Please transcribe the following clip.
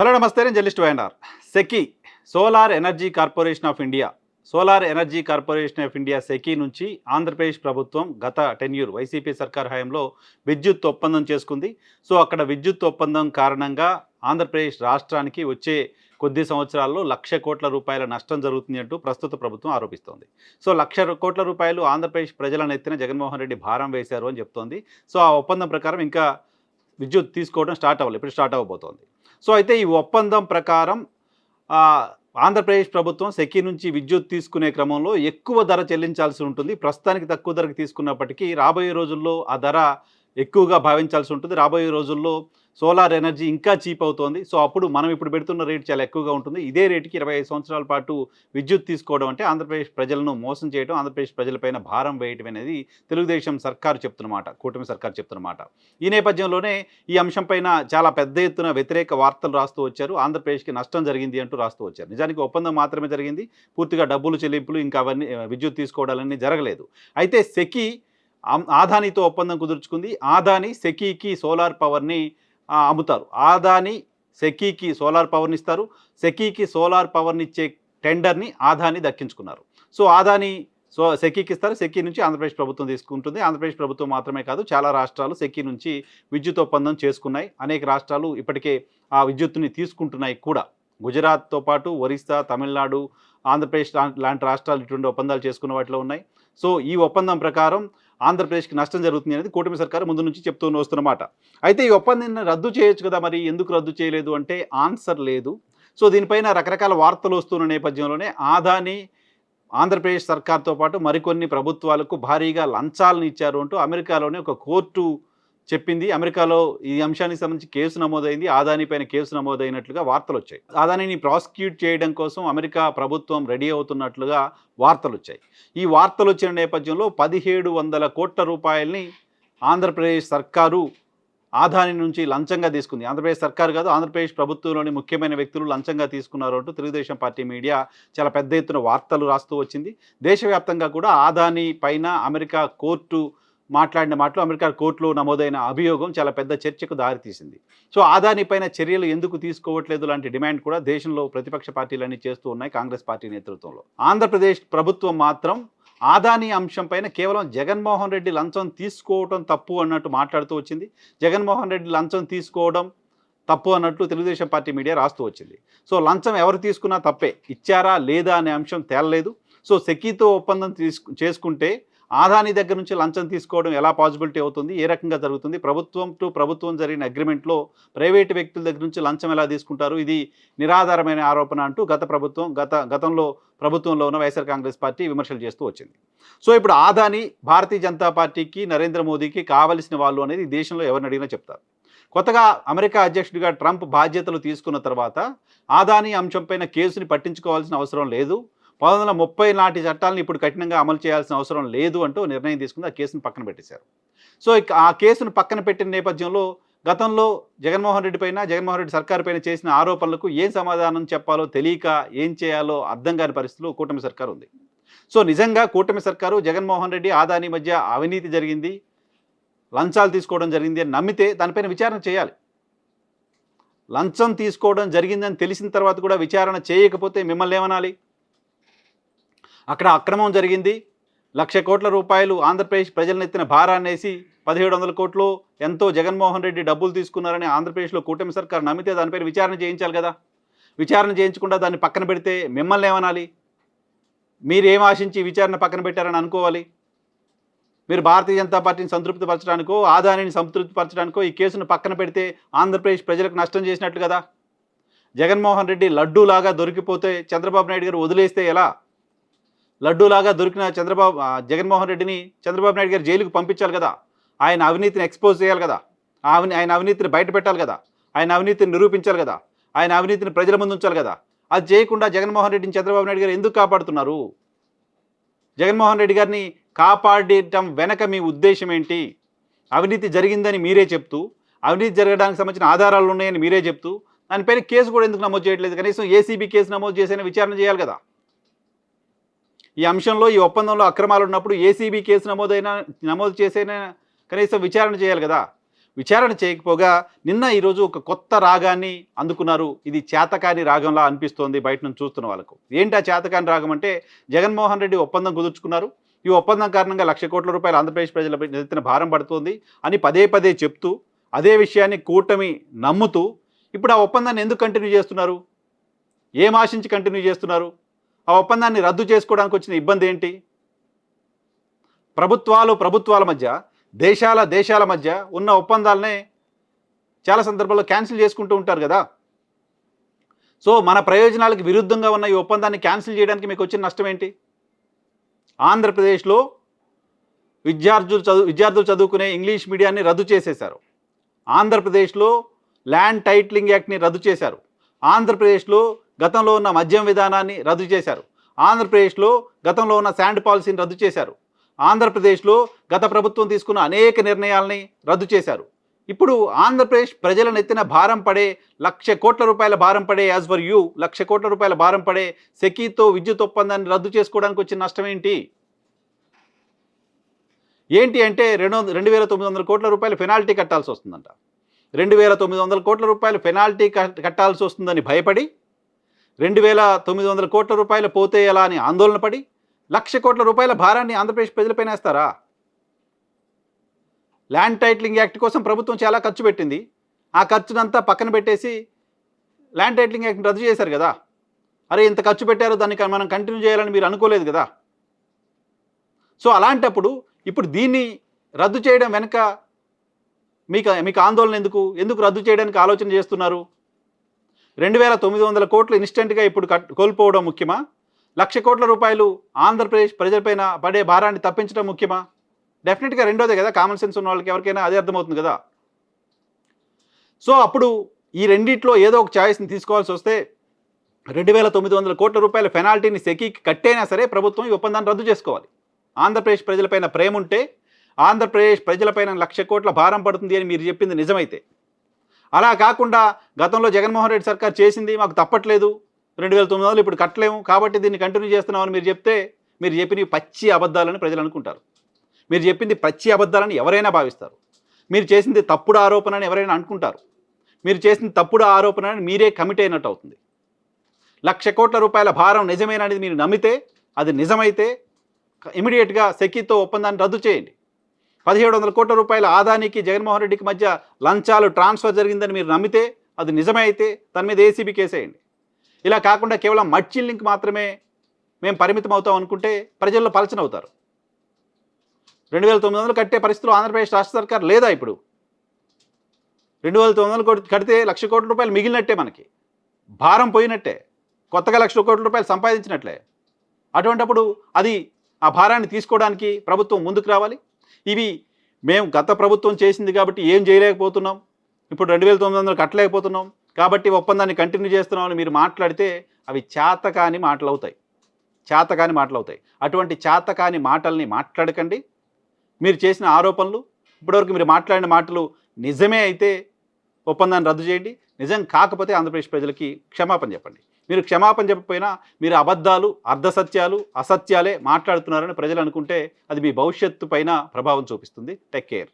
Hello నమస్తే నేను journalist YNR SECI solar energy corporation of India. Solar energy corporation of India SECI నుంచి ఆంధ్రప్రదేశ్ ప్రభుత్వం గత టెన్యూర్ వైసీపీ సర్కార్ హయాంలో విద్యుత్ ఒప్పందం చేసుకుంది. సో అక్కడ విద్యుత్ ఒప్పందం కారణంగా ఆంధ్రప్రదేశ్ రాష్ట్రానికి వచ్చే కొద్ది సంవత్సరాల్లో లక్ష కోట్ల రూపాయల నష్టం జరుగుతుంది అంటూ ప్రస్తుత ప్రభుత్వం ఆరోపిస్తోంది. సో లక్ష కోట్ల రూపాయలు ఆంధ్రప్రదేశ్ ప్రజల ఎత్తిన జగన్మోహన్ రెడ్డి భారం వేశారు అని చెప్తోంది. సో ఆ ఒప్పందం ప్రకారం ఇంకా విద్యుత్ తీసుకోవడం స్టార్ట్ అవ్వాలి ఇప్పుడు స్టార్ట్ అవ్వబోతోంది. సో అయితే ఈ ఒప్పందం ప్రకారం ఆంధ్రప్రదేశ్ ప్రభుత్వం సెకీ నుంచి విద్యుత్ తీసుకునే క్రమంలో ఎక్కువ ధర చెల్లించాల్సి ఉంటుంది. ప్రస్తుతానికి తక్కువ ధరకు తీసుకున్నప్పటికీ రాబోయే రోజుల్లో ఆ ధర ఎక్కువగా భావించాల్సి ఉంటుంది. రాబోయే రోజుల్లో సోలార్ ఎనర్జీ ఇంకా చీప్ అవుతోంది. సో అప్పుడు మనం ఇప్పుడు పెడుతున్న రేటు చాలా ఎక్కువగా ఉంటుంది. ఇదే రేటుకి ఇరవై ఐదు సంవత్సరాల పాటు విద్యుత్ తీసుకోవడం అంటే ఆంధ్రప్రదేశ్ ప్రజలను మోసం చేయడం ఆంధ్రప్రదేశ్ ప్రజలపైన భారం వేయటం అనేది తెలుగుదేశం సర్కారు చెప్తున్నమాట కూటమి సర్కారు చెప్తున్నమాట. ఈ నేపథ్యంలోనే ఈ అంశంపైన చాలా పెద్ద ఎత్తున వ్యతిరేక వార్తలు రాస్తూ వచ్చారు. ఆంధ్రప్రదేశ్కి నష్టం జరిగింది అంటూ రాస్తూ వచ్చారు. నిజానికి ఒప్పందం మాత్రమే జరిగింది. పూర్తిగా డబ్బులు చెల్లింపులు ఇంకా అవన్నీ విద్యుత్ తీసుకోవడాలన్నీ జరగలేదు. అయితే సెకి ఆదానితో ఒప్పందం కుదుర్చుకుంది. ఆదాని సెకీకి సోలార్ పవర్ని అమ్ముతారు. ఆదాని సెకీకి సోలార్ పవర్ని ఇస్తారు సెకీకి సోలార్ పవర్ని ఇచ్చే టెండర్ని ఆదాని దక్కించుకున్నారు. సో ఆదాని సో సెకీకి ఇస్తారు. సెకీ నుంచి ఆంధ్రప్రదేశ్ ప్రభుత్వం తీసుకుంటుంది. ఆంధ్రప్రదేశ్ ప్రభుత్వం మాత్రమే కాదు చాలా రాష్ట్రాలు సెకీ నుంచి విద్యుత్ ఒప్పందం చేసుకున్నాయి. అనేక రాష్ట్రాలు ఇప్పటికే ఆ విద్యుత్తుని తీసుకుంటున్నాయి కూడా. గుజరాత్తో పాటు ఒరిస్సా తమిళనాడు ఆంధ్రప్రదేశ్ లాంటి రాష్ట్రాలు ఇటువంటి ఒప్పందాలు చేసుకున్న వాటిలో ఉన్నాయి. సో ఈ ఒప్పందం ప్రకారం ఆంధ్రప్రదేశ్కి నష్టం జరుగుతుంది అనేది కూటమి సర్కారు ముందు నుంచి చెప్తూ వస్తున్నమాట అయితే ఈ ఒప్పందాన్ని రద్దు చేయొచ్చు కదా మరి? ఎందుకు రద్దు చేయలేదు అంటే ఆన్సర్ లేదు. సో దీనిపైన రకరకాల వార్తలు వస్తున్న నేపథ్యంలోనే ఆదాని ఆంధ్రప్రదేశ్ సర్కార్తో పాటు మరికొన్ని ప్రభుత్వాలకు భారీగా లంచాలను ఇచ్చారు అంటూ అమెరికాలోనే ఒక కోర్టు చెప్పింది. అమెరికాలో ఈ అంశానికి సంబంధించి కేసు నమోదైంది. ఆదాని పైన కేసు నమోదైనట్లుగా వార్తలు వచ్చాయి ఆదానిని ప్రాసిక్యూట్ చేయడం కోసం అమెరికా ప్రభుత్వం రెడీ అవుతున్నట్లుగా వార్తలు వచ్చాయి ఈ వార్తలు వచ్చిన నేపథ్యంలో పదిహేడు వందల కోట్ల రూపాయల్ని ఆంధ్రప్రదేశ్ సర్కారు ఆదాని నుంచి లంచంగా తీసుకుంది. ఆంధ్రప్రదేశ్ సర్కారు కాదు ఆంధ్రప్రదేశ్ ప్రభుత్వంలోని ముఖ్యమైన వ్యక్తులు లంచంగా తీసుకున్నారు అంటూ తెలుగుదేశం పార్టీ మీడియా చాలా పెద్ద ఎత్తున వార్తలు రాస్తూ వచ్చింది. దేశవ్యాప్తంగా కూడా ఆదాని పైన అమెరికా కోర్టు మాట్లాడిన మాటలు అమెరికా కోర్టులో నమోదైన అభియోగం చాలా పెద్ద చర్చకు దారితీసింది. సో ఆదాని పైన చర్యలు ఎందుకు తీసుకోవట్లేదు లాంటి డిమాండ్ కూడా దేశంలో ప్రతిపక్ష పార్టీలన్నీ చేస్తూ ఉన్నాయి కాంగ్రెస్ పార్టీ నేతృత్వంలో. ఆంధ్రప్రదేశ్ ప్రభుత్వం మాత్రం ఆదాని అంశం పైన కేవలం జగన్మోహన్ రెడ్డి లంచం తీసుకోవడం తప్పు అన్నట్టు మాట్లాడుతూ వచ్చింది. జగన్మోహన్ రెడ్డి లంచం తీసుకోవడం తప్పు అన్నట్టు తెలుగుదేశం పార్టీ మీడియా రాస్తూ వచ్చింది. సో లంచం ఎవరు తీసుకున్నా తప్పే. ఇచ్చారా లేదా అనే అంశం తేలలేదు. సో సెకీతో ఒప్పందం తీసుకు చేసుకుంటే ఆదాని దగ్గర నుంచి లంచం తీసుకోవడం ఎలా పాసిబిలిటీ అవుతుంది? ఏ రకంగా జరుగుతుంది? ప్రభుత్వం టు ప్రభుత్వం జరిగిన అగ్రిమెంట్లో ప్రైవేటు వ్యక్తుల దగ్గర నుంచి లంచం ఎలా తీసుకుంటారు? ఇది నిరాధారమైన ఆరోపణ అంటూ గత ప్రభుత్వం గత గతంలో ప్రభుత్వంలో ఉన్న వైఎస్ఆర్ కాంగ్రెస్ పార్టీ విమర్శలు చేస్తూ వచ్చింది. సో ఇప్పుడు ఆదాని భారతీయ జనతా పార్టీకి నరేంద్ర మోదీకి కావలసిన వాళ్ళు అనేది ఈ దేశంలో ఎవరిని అడిగినా చెప్తారు. కొత్తగా అమెరికా అధ్యక్షుడిగా ట్రంప్ బాధ్యతలు తీసుకున్న తర్వాత ఆదాని అంశంపైన కేసుని పట్టించుకోవాల్సిన అవసరం లేదు. పంతొమ్మిది వందల ముప్పై నాటి చట్టాలను ఇప్పుడు కఠినంగా అమలు చేయాల్సిన అవసరం లేదు అంటూ నిర్ణయం తీసుకుని ఆ కేసును పక్కన పెట్టేశారు. సో ఇక ఆ కేసును పక్కన పెట్టిన నేపథ్యంలో గతంలో జగన్మోహన్ రెడ్డి పైన జగన్మోహన్ రెడ్డి సర్కారు పైన చేసిన ఆరోపణలకు ఏం సమాధానం చెప్పాలో తెలియక ఏం చేయాలో అర్థం కాని పరిస్థితిలో కూటమి సర్కారు ఉంది. సో నిజంగా కూటమి సర్కారు జగన్మోహన్ రెడ్డి ఆదాని మధ్య అవినీతి జరిగింది. లంచాలు తీసుకోవడం జరిగింది అని నమ్మితే దానిపైన విచారణ చేయాలి. లంచం తీసుకోవడం జరిగిందని తెలిసిన తర్వాత కూడా విచారణ చేయకపోతే మిమ్మల్ని ఏమనాలి? అక్కడ అక్రమం జరిగింది. లక్ష కోట్ల రూపాయలు ఆంధ్రప్రదేశ్ ప్రజలను ఎత్తిన భారాన్ని వేసి పదిహేడు వందల కోట్లు ఎంతో జగన్మోహన్ రెడ్డి డబ్బులు తీసుకున్నారని ఆంధ్రప్రదేశ్లో కూటమి సర్కారు నమ్మితే దానిపైన విచారణ చేయించాలి కదా. విచారణ చేయించకుండా దాన్ని పక్కన పెడితే మిమ్మల్ని ఏమనాలి? మీరు ఏం ఆశించి విచారణ పక్కన పెట్టారని అనుకోవాలి? మీరు భారతీయ జనతా పార్టీని సంతృప్తిపరచడానికో ఆదాయాన్ని సంతృప్తిపరచడానికో ఈ కేసును పక్కన పెడితే ఆంధ్రప్రదేశ్ ప్రజలకు నష్టం చేసినట్లు కదా. జగన్మోహన్ రెడ్డి లడ్డూలాగా దొరికిపోతే చంద్రబాబు నాయుడు గారు వదిలేస్తే ఎలా? లడ్డూలాగా దొరికిన చంద్రబాబు జగన్మోహన్ రెడ్డిని చంద్రబాబు నాయుడు గారు జైలుకు పంపించాలి కదా. ఆయన అవినీతిని ఎక్స్పోజ్ చేయాలి కదా. ఆయన ఆయన అవినీతిని బయట పెట్టాలి కదా. ఆయన అవినీతిని నిరూపించాలి కదా. ఆయన అవినీతిని ప్రజల ముందు ఉంచాలి కదా. అది చేయకుండా జగన్మోహన్ రెడ్డిని చంద్రబాబు నాయుడు గారు ఎందుకు కాపాడుతున్నారు? జగన్మోహన్ రెడ్డి గారిని కాపాడటం వెనక మీ ఉద్దేశం ఏంటి? అవినీతి జరిగిందని మీరే చెప్తూ అవినీతి జరగడానికి సంబంధించిన ఆధారాలు ఉన్నాయని మీరే చెప్తూ దానిపైన కేసు కూడా ఎందుకు నమోదు చేయట్లేదు? కనీసం ఏసీబీ కేసు నమోదు చేసైనా విచారణ చేయాలి కదా. ఈ అంశంలో ఈ ఒప్పందంలో అక్రమాలు ఉన్నప్పుడు ఏసీబీ కేసు నమోదైనా నమోదు చేసైనా కనీసం విచారణ చేయాలి కదా. విచారణ చేయకపోగా నిన్న ఈరోజు ఒక కొత్త రాగాన్ని అందుకున్నారు. ఇది చేతకాని రాగంలా అనిపిస్తోంది బయట నుంచి చూస్తున్న వాళ్ళకు. ఏంటి ఆ చేతకాని రాగం అంటే జగన్మోహన్ రెడ్డి ఒప్పందం కుదుర్చుకున్నారు. ఈ ఒప్పందం కారణంగా లక్ష కోట్ల రూపాయలు ఆంధ్రప్రదేశ్ ప్రజలపై నెత్తిన భారం పడుతోంది అని పదే పదే చెప్తూ అదే విషయాన్ని కూటమి నమ్ముతూ ఇప్పుడు ఆ ఒప్పందాన్ని ఎందుకు కంటిన్యూ చేస్తున్నారు? ఏం ఆశించి కంటిన్యూ చేస్తున్నారు? ఆ ఒప్పందాన్ని రద్దు చేసుకోవడానికి వచ్చిన ఇబ్బంది ఏంటి? ప్రభుత్వాలు ప్రభుత్వాల మధ్య దేశాల దేశాల మధ్య ఉన్న ఒప్పందాలనే చాలా సందర్భాల్లో క్యాన్సిల్ చేసుకుంటూ ఉంటారు కదా. సో మన ప్రయోజనాలకు విరుద్ధంగా ఉన్న ఈ ఒప్పందాన్ని క్యాన్సిల్ చేయడానికి మీకు వచ్చిన నష్టం ఏంటి? ఆంధ్రప్రదేశ్లో విద్యార్థులు చదువు విద్యార్థులు చదువుకునే ఇంగ్లీష్ మీడియాన్ని రద్దు చేసేశారు. ఆంధ్రప్రదేశ్లో ల్యాండ్ టైటిలింగ్ యాక్ట్ని రద్దు చేశారు. ఆంధ్రప్రదేశ్లో గతంలో ఉన్న మద్యం విధానాన్ని రద్దు చేశారు. ఆంధ్రప్రదేశ్లో గతంలో ఉన్న శాండ్ పాలసీని రద్దు చేశారు. ఆంధ్రప్రదేశ్లో గత ప్రభుత్వం తీసుకున్న అనేక నిర్ణయాల్ని రద్దు చేశారు. ఇప్పుడు ఆంధ్రప్రదేశ్ ప్రజల నెత్తిన భారం పడే లక్ష కోట్ల రూపాయల భారం పడే యాజ్ ఫర్ యూ లక్ష కోట్ల రూపాయల భారం పడే సెకీతో విద్యుత్ ఒప్పందాన్ని రద్దు చేసుకోవడానికి వచ్చిన నష్టం ఏంటి? ఏంటి అంటే రెండు రెండు వేల తొమ్మిది వందల కోట్ల రూపాయలు పెనాల్టీ కట్టాల్సి వస్తుందంట. రెండు వేల తొమ్మిది వందల కోట్ల రూపాయలు పెనాల్టీ కట్టాల్సి వస్తుందని భయపడి రెండు వేల తొమ్మిది వందల కోట్ల రూపాయలు పోతే ఎలా అని ఆందోళన పడి లక్ష కోట్ల రూపాయల భారాన్ని ఆంధ్రప్రదేశ్ ప్రజలపైన వేస్తారా ల్యాండ్ టైటిలింగ్ యాక్ట్ కోసం ప్రభుత్వం చాలా ఖర్చు పెట్టింది. ఆ ఖర్చునంతా పక్కన పెట్టేసి ల్యాండ్ టైటిలింగ్ యాక్ట్ రద్దు చేశారు కదా. అరే ఇంత ఖర్చు పెట్టారు దాన్ని మనం కంటిన్యూ చేయాలని మీరు అనుకోలేదు కదా. సో అలాంటప్పుడు ఇప్పుడు దీన్ని రద్దు చేయడం వెనుక మీకు మీకు ఆందోళన ఎందుకు? ఎందుకు రద్దు చేయడానికి ఆలోచన చేస్తున్నారు? రెండు వేల తొమ్మిది వందల కోట్లు ఇన్స్టెంట్గా ఇప్పుడు కోల్పోవడం ముఖ్యమా? లక్ష కోట్ల రూపాయలు ఆంధ్రప్రదేశ్ ప్రజలపైన పడే భారాన్ని తప్పించడం ముఖ్యమా? డెఫినెట్గా రెండోదే కదా కామన్ సెన్స్ ఉన్న వాళ్ళకి ఎవరికైనా అదే అర్థమవుతుంది కదా. సో అప్పుడు ఈ రెండిట్లో ఏదో ఒక ఛాయిస్ని తీసుకోవాల్సి వస్తే రెండు వేల తొమ్మిది వందల కోట్ల రూపాయల పెనాల్టీని సెకీకి కట్టైనా సరే ప్రభుత్వం ఈ ఒప్పందాన్ని రద్దు చేసుకోవాలి. ఆంధ్రప్రదేశ్ ప్రజలపైన ప్రేమ ఉంటే ఆంధ్రప్రదేశ్ ప్రజలపైన లక్ష కోట్ల భారం పడుతుంది అని మీరు చెప్పింది నిజమైతే. అలా కాకుండా గతంలో జగన్మోహన్ రెడ్డి సర్కార్ చేసింది మాకు తప్పట్లేదు. రెండు వేల తొమ్మిది వందలు ఇప్పుడు కట్టలేము. కాబట్టి దీన్ని కంటిన్యూ చేస్తున్నామని మీరు చెప్తే మీరు చెప్పినవి పచ్చి అబద్ధాలని ప్రజలు అనుకుంటారు. మీరు చెప్పింది పచ్చి అబద్ధాలని ఎవరైనా భావిస్తారు. మీరు చేసింది తప్పుడు ఆరోపణ అని ఎవరైనా అనుకుంటారు. మీరు చేసింది తప్పుడు ఆరోపణ అని మీరే కమిట్ అయినట్టు అవుతుంది. లక్ష కోట్ల రూపాయల భారం నిజమేననేది మీరు నమ్మితే అది నిజమైతే ఇమీడియట్గా సెకీతో ఒప్పందాన్ని రద్దు చేయండి. పదిహేడు వందల కోట్ల రూపాయల ఆదానికి జగన్మోహన్ రెడ్డికి మధ్య లంచాలు ట్రాన్స్ఫర్ జరిగిందని మీరు నమ్మితే అది నిజమే అయితే దాని మీద ఏసీబీ కేసేయండి. ఇలా కాకుండా కేవలం మడ్చిల్లింక్ మాత్రమే మేము పరిమితం అవుతాం అనుకుంటే ప్రజల్లో పలచన అవుతారు. రెండు వేల తొమ్మిది వందలు కట్టే పరిస్థితులు ఆంధ్రప్రదేశ్ రాష్ట్ర సర్కార్ లేదా ఇప్పుడు? రెండు వేల తొమ్మిది వందలు కడితే లక్ష కోట్ల రూపాయలు మిగిలినట్టే మనకి. భారం పోయినట్టే. కొత్తగా లక్ష కోట్ల రూపాయలు సంపాదించినట్లే. అటువంటప్పుడు అది ఆ భారాన్ని తీసుకోవడానికి ప్రభుత్వం ముందుకు రావాలి? ఇవి మేము గత ప్రభుత్వం చేసింది కాబట్టి ఏం చేయలేకపోతున్నాం? ఇప్పుడు రెండు వేల తొమ్మిది వందలు కట్టలేకపోతున్నాం. కాబట్టి ఒప్పందాన్ని కంటిన్యూ చేస్తున్నామని మీరు మాట్లాడితే అవి చేతకాని మాటలు అవుతాయి చేతకాని మాటలు అవుతాయి అటువంటి చేతకాని మాటల్ని మాట్లాడకండి. మీరు చేసిన ఆరోపణలు ఇప్పటివరకు మీరు మాట్లాడిన మాటలు నిజమే అయితే ఒప్పందాన్ని రద్దు చేయండి. నిజం కాకపోతే ఆంధ్రప్రదేశ్ ప్రజలకి క్షమాపణ చెప్పండి. మీరు క్షమాపణ చెప్పకపోయినా మీరు అబద్ధాలు అర్ధసత్యాలు అసత్యాలే మాట్లాడుతున్నారని ప్రజలు అనుకుంటే అది మీ భవిష్యత్తు పైన ప్రభావం చూపిస్తుంది. Take care